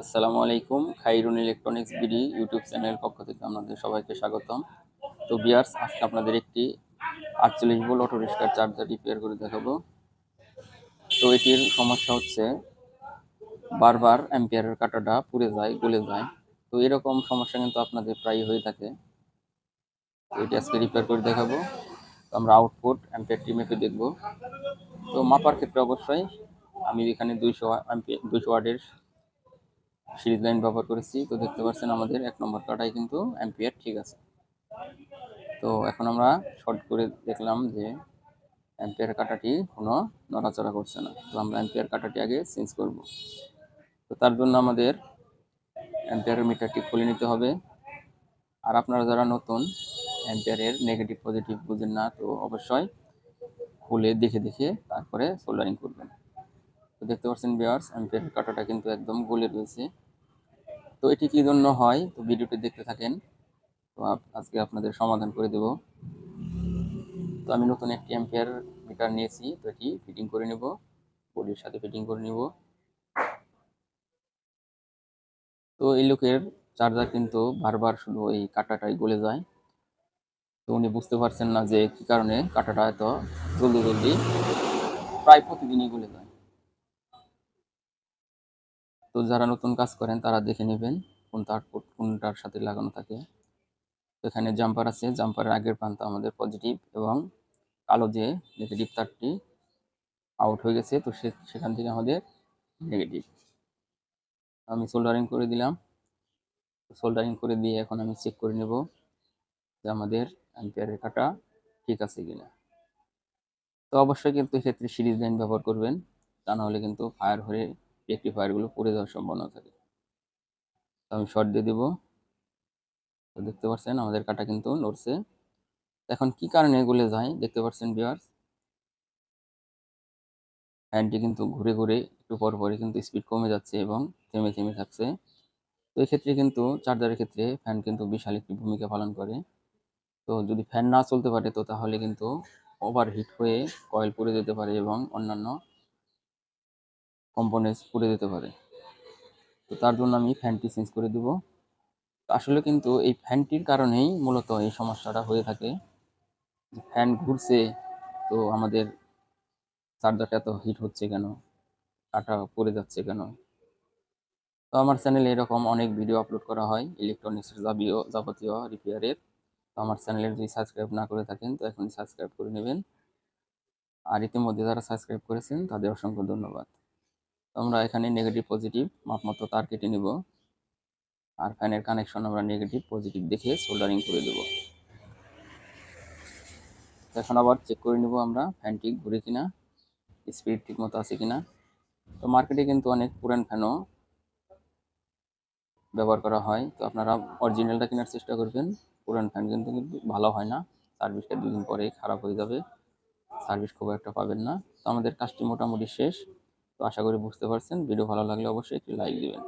আসসালামু আলাইকুম, Khairun electronics BD YouTube channel পক্ষ থেকে আপনাদের সবাইকে স্বাগতম। তো বিয়ার্স আজকে আপনাদের একটি আটচল্লিশ ভোল্ট অটো রিক্সার চার্জার রিপেয়ার করে দেখাবো। তো এটির সমস্যা হচ্ছে, বারবার অ্যাম্পিয়ারের কাঁটাটা পুড়ে যায়, গলে যায়। তো এরকম সমস্যা কিন্তু আপনাদের প্রায় হয়ে থাকে। তো এটি আজকে রিপেয়ার করে দেখাবো। তো আমরা আউটপুট অ্যাম্পিয়ারটি মেপে দেখব। তো মাপার ক্ষেত্রে অবশ্যই আমি এখানে দুইশো দুইশো ওয়ার্ডের সিরিজ লাইন ব্যবহার করেছি। তো দেখতে পাচ্ছেন আমাদের এক নম্বর কাটাই কিন্তু অ্যাম্পিয়ার ঠিক আছে? তো এখন আমরা শর্ট করে দেখলাম যে অ্যাম্পিয়ার কাটাটি কোনো নড়াচড়া করছে না। তো আমরা অ্যাম্পিয়ার কাটাটি আগে চেঞ্জ করব। তো তার জন্য আমাদের অ্যাম্পিয়ার মিটারটি খুলে নিতে হবে। আর আপনারা যারা নতুন অ্যাম্পিয়ারের নেগেটিভ পজিটিভ বুঝেন না, তো অবশ্যই খুলে দেখে দেখে তারপরে সোল্ডারিং করবেন। তো দেখতে পাচ্ছেন বিয়ার্স অ্যাম্পিয়ার কাটাটা কিন্তু একদম গোলে রয়েছে। তো এটি কী জন্য হয়? তো ভিডিওটি দেখতে থাকেন। তো আজকে আপনাদের সমাধান করে দেব। তো আমি নতুন একটি অ্যাম্পিয়ার মিটার নিয়েছি। তো এটি ফিটিং করে নেব। বডির সাথে ফিটিং করে নেব। তো এই লোকের চার্জার কিন্তু বারবার শুধু এই কাটাটাই গলে যায়। তো উনি বুঝতে পারছেন না যে কি কারণে কাটাটা এত জলদি জলদি প্রায় প্রতিদিনই গলে যায়। তো যারা নতুন কাজ করেন, তারা দেখে নেবেন কোনটা কোনটার সাথে লাগানো থাকে। এখানে জাম্পার আছে। জাম্পারের আগের প্রান্ত আমাদের পজিটিভ এবং কালো যে নেগেটিভ তারটি আউট হয়ে গেছে, তো সেখান থেকে আমাদের নেগেটিভ আমি সোল্ডারিং করে দিলাম। সোল্ডারিং করে দিয়ে এখন আমি চেক করে নেব যে আমাদের অ্যাম্পিয়ারের কাটা ঠিক আছে কিনা। তো অবশ্যই কিন্তু এক্ষেত্রে সিরিজ লাইন ব্যবহার করবেন, তা নাহলে কিন্তু ফায়ার হয়ে রেক্টিফায়ারগুলো পড়ে যাওয়ার সম্ভাবনা থাকে। আমি শর্ট দিয়ে দেবো। তো দেখতে পাচ্ছেন আমাদের কাটা কিন্তু নড়ছে। এখন কি কারণে এগুলো যায় দেখতে পাচ্ছেন বিয়ার্স ফ্যানটি কিন্তু ঘুরে ঘুরে একটু পর পরে কিন্তু স্পিড কমে যাচ্ছে এবং থেমে থেমে থাকছে। তো এক্ষেত্রে কিন্তু চার্জারের ক্ষেত্রে ফ্যান কিন্তু বিশাল একটি ভূমিকা পালন করে। তো যদি ফ্যান না চলতে পারে তো তাহলে কিন্তু ওভার হিট হয়ে কয়েল পুড়ে যেতে পারে এবং অন্যান্য কম্পোনেন্টস পুড়ে যেতে পারে। তো তার জন্য আমি ফ্যানটি চেঞ্জ করে দেব। আসলে কিন্তু এই ফ্যানটির কারণেই মূলত এই সমস্যাটা হয়ে থাকে। ফ্যান ঘুরছে, তো আমাদের চার্জারটা এত হিট হচ্ছে কেন? কাটা পড়ে যাচ্ছে কেন? তো আমার চ্যানেলে এরকম অনেক ভিডিও আপলোড করা হয় ইলেকট্রনিক্সের যাবীয়, যাবতীয় রিপেয়ারের তো আমার চ্যানেলের যদি সাবস্ক্রাইব না করে থাকেন, তো এখনই সাবস্ক্রাইব করে নেবেন। আর ইতিমধ্যে যারা সাবস্ক্রাইব করেছেন, তাদের অসংখ্য ধন্যবাদ। আমরা এখানে নেগেটিভ পজিটিভ মাপ মতো তার কেটে নিব। আর ফ্যানের কানেকশন আমরা নেগেটিভ পজিটিভ দেখে সোল্ডারিং করে দেব। এখন আবার চেক করে নিব আমরা ফ্যানটি ঘুরে কিনা স্পিড ঠিক মতো আছে কিনা। তো মার্কেটে কিন্তু অনেক পুরান ফ্যানও ব্যবহার করা হয়। তো আপনারা অরিজিনালটা কেনার চেষ্টা করবেন। পুরান ফ্যান কিন্তু কিন্তু ভালো হয় না। সার্ভিসটা দুদিন পরে খারাপ হয়ে যাবে। সার্ভিস খুব একটা পাবেন না। তো আমাদের কাজটি মোটামুটি শেষ। তো আশা করি বুঝতে পারছেন। ভিডিও ভালো লাগলে অবশ্যই একটি লাইক দিবেন।